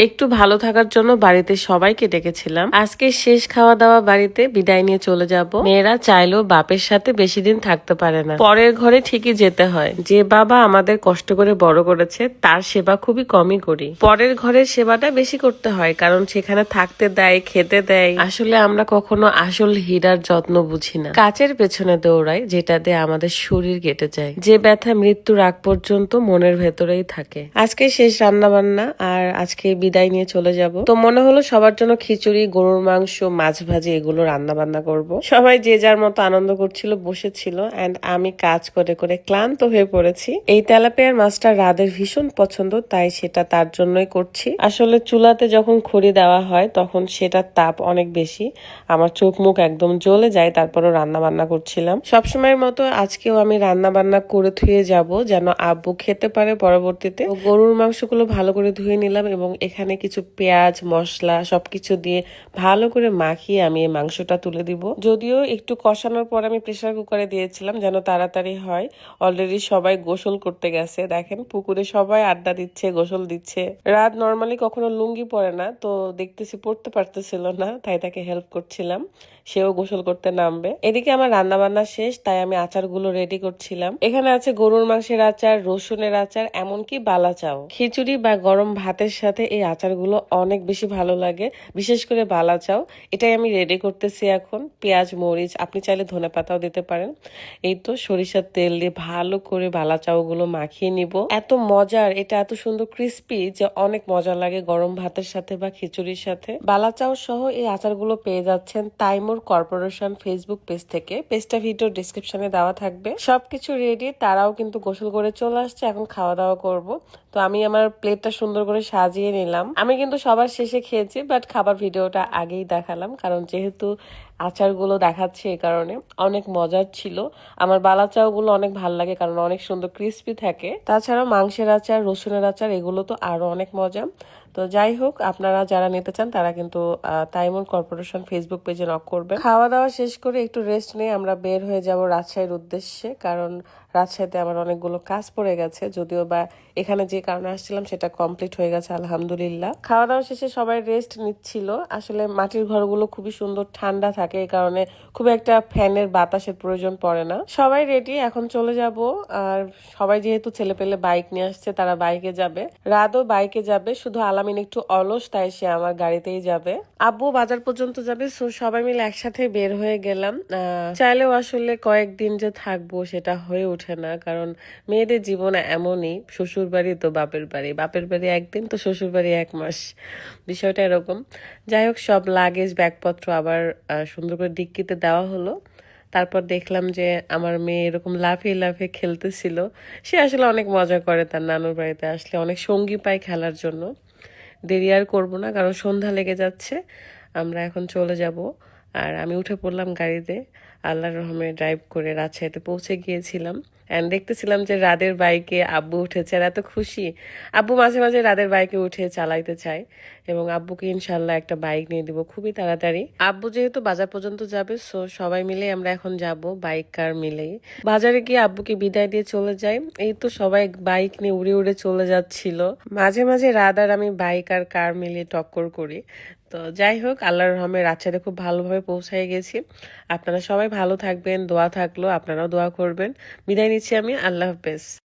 একটু ভালো থাকার জন্য বাড়িতে সবাইকে ডেকেছিলাম। আজকে শেষ খাওয়া দাওয়া বাড়িতে বিদায় নিয়ে চলে যাব। মেয়েরা চাইলেও বাপের সাথে বেশি দিন থাকতে পারে না। পরের ঘরে ঠিকই যেতে হয়। যে বাবা আমাদের কষ্ট করে বড় করেছে, তার সেবা খুবই কমই করি। পরের ঘরের সেবাটা বেশি করতে হয়, কারণ সেখানে থাকতে দেয়, খেতে দেয়। আসলে আমরা কখনো আসল হীরার যত্ন বুঝি না। কাচের পেছনে দৌড়াই, যেটা দিয়ে আমাদের শরীর কেটে যায়। যে ব্যথা মৃত্যুর আগ পর্যন্ত মনের ভেতরেই থাকে। আজকে শেষ রান্না বান্না আর আজকে বিদায় নিয়ে চলে যাব। তো মনে হলো সবার জন্য খিচুড়ি, গরুর মাংস, মাছ ভাজি এগুলো রান্না বান্না করব। সবাই যে যার মতো আনন্দ করছিল, বসেছিল এন্ড আমি কাজ করে করে ক্লান্ত হয়ে পড়েছি। এই তেলাপিয়ার মাছটা রাদের ভীষণ পছন্দ, তাই সেটা তার জন্যই করছি। আসলে চুলাতে যখন খড়ি দেওয়া হয়, তখন সেটার তাপ অনেক বেশি। আমার চোখ মুখ একদম জ্বলে যায়, তারপরও রান্না বান্না করছিলাম। সবসময়ের মতো আজকেও আমি রান্না বান্না করে ধুয়ে যাব, যেন আব্বু খেতে পারে পরবর্তীতে। গরুর মাংসগুলো ভালো করে ধুয়ে নিলাম এবং এখানে কিছু পেঁয়াজ, মশলা সবকিছু দিয়ে ভালো করে মাখিয়ে আমি এই মাংসটা তুলে দিব। যদিও একটু কষানোর পর আমি প্রেসার কুকারে দিয়েছিলাম যেন তাড়াতাড়ি হয়। অলরেডি সবাই গোসল করতে গেছে। দেখেন, পুকুরে সবাই আড্ডা দিচ্ছে, গোসল দিচ্ছে। রাত নর্মালি কখনো লুঙ্গি পরে না, তো দেখতেছি পড়তে পারতেছিল না, তাই তাকে হেল্প করছিলাম। সেও গোসল করতে নামবে। এদিকে আমার রান্না বান্না শেষ, তাই আমি আচারগুলো রেডি করছিলাম। এখানে আছে গরুর মাংসের আচার, রসুনের আচার, এমনকি বালা চাও। খিচুড়ি বা গরম ভাতের সাথে আচারগুলো অনেক বেশি ভালো লাগে। বিশেষ করে বালা চাও। এটাই আমি রেডি করতেছি এখন। পেঁয়াজ, মরিচ, আপনি চাইলে ধনে পাতাও দিতে পারেন। এই তো সরিষার তেল দিয়ে ভালো করে বালা চাউগুলো মাখিয়ে নিব। এত মজার, এটা এত সুন্দর ক্রিস্পি যে অনেক মজা লাগে গরম ভাতের সাথে বা খিচুড়ির সাথে। বালা চাউ সহ এই আচারগুলো পেয়ে যাচ্ছেন তাইমুর কর্পোরেশন ফেসবুক পেজ থেকে। পেজটা ভিডিও ডিসক্রিপশনে দেওয়া থাকবে। সবকিছু রেডি তারাও কিন্তু গোসল করে চলে আসছে। এখন খাওয়া দাওয়া করব। তো আমি আমার প্লেটটা সুন্দর করে সাজিয়ে নিলাম। আমি কিন্তু সবার শেষে খেয়েছি বাট খাবার ভিডিওটা আগেই দেখালাম কারণ যেহেতু আচারগুলো দেখাচ্ছে এই কারণে। অনেক মজার ছিল। আমার বালা চাউগুলো অনেক ভালো লাগে কারণ অনেক সুন্দর ক্রিস্পি থাকে। তাছাড়া মাংসের আচার রসুনের আচার এগুলো তো আরও অনেক মজা। তো যাই হোক আপনারা যারা নিতে চান তারা কিন্তু আহ, তাইমুর কর্পোরেশন ফেসবুক পেজে নক করবে খাওয়া দাওয়া শেষ করে একটু রেস্ট নিয়ে আমরা বের হয়ে যাব রাজশাহীর উদ্দেশ্যে কারণ রাজশাহীতে আমার অনেকগুলো কাজ পড়ে গেছে। যদিও বা এখানে যে কারণে আসছিলাম সেটা কমপ্লিট হয়ে গেছে আলহামদুলিল্লাহ। খাওয়া দাওয়া শেষে সবাই রেস্ট নিচ্ছিল। আসলে মাটির ঘরগুলো খুবই সুন্দর ঠান্ডা থাকে। এই কারণে খুব একটা ফ্যানের বাতাসের প্রয়োজন পড়ে না। সবাই রেডি এখন চলে যাব। আর সবাই যেহেতু ছেলে পেলে বাইক নিয়ে আসছে, তারা বাইকে যাবে। রাতও বাইকে যাবে। শুধু আলামিন একটু অলস, তাই সে আমার গাড়িতেই যাবে। আব্বু বাজার পর্যন্ত যাবে সো সবাই মিলে একসাথে বের হয়ে গেলাম। চাইলেও আসলে কয়েকদিন যে থাকব সেটা হয়ে ওঠে না, কারণ মেয়েদের জীবন এমনই। শ্বশুর বাড়ি তো বাপের বাড়ি। বাপের বাড়ি একদিন, তো শ্বশুর বাড়ি এক মাস। বিষয়টা এরকম। যাই হোক, সব লাগেজ ব্যাগপত্র আবার সুন্দর করে ডিক্কিতে দেওয়া হলো। তারপর দেখলাম যে আমার মেয়ে এরকম লাফিয়ে লাফিয়ে খেলতেছিল। সে আসলে অনেক মজা করে তার নানুর বাড়িতে। আসলে অনেক সঙ্গী পায় খেলার জন্য। দেরি আর করব না, কারণ সন্ধ্যা লেগে যাচ্ছে। আমরা এখন চলে যাব। আর আমি উঠে পড়লাম গাড়িতে। আল্লাহর রহমে ড্রাইভ করে রাজশাহীতে পৌঁছে গিয়েছিলাম। অ্যান্ড দেখতেছিলাম যে রাদের বাইকে আব্বু উঠেছে আর এত খুশি। আব্বু মাঝে মাঝে রাদের বাইকে উঠে চালাইতে চায় এবং আব্বুকে ইনশাল্লাহ একটা বাইক নিয়ে দিব খুবই তাড়াতাড়ি। আব্বু যেহেতু বাজার পর্যন্ত যাবে সো সবাই মিলে আমরা এখন যাব বাইক কার মিলেই বাজারে গিয়ে আব্বুকে বিদায় দিয়ে চলে যাই। এই তো সবাই বাইক নিয়ে উড়ে উড়ে চলে যাচ্ছিল। মাঝে মাঝে রাত আর আমি বাইক আর কার মিলিয়ে টক্কর করি। তো যাই হোক, আল্লাহর রহমে রাজশাহীতে খুব ভালোভাবে পৌঁছায় গেছি। আপনারা সবাই ভালো থাকবেন, দোয়া থাকল, আপনারাও দোয়া করবেন। বিদায় নিচ্ছি আমি আল্লাহ হাফেজ।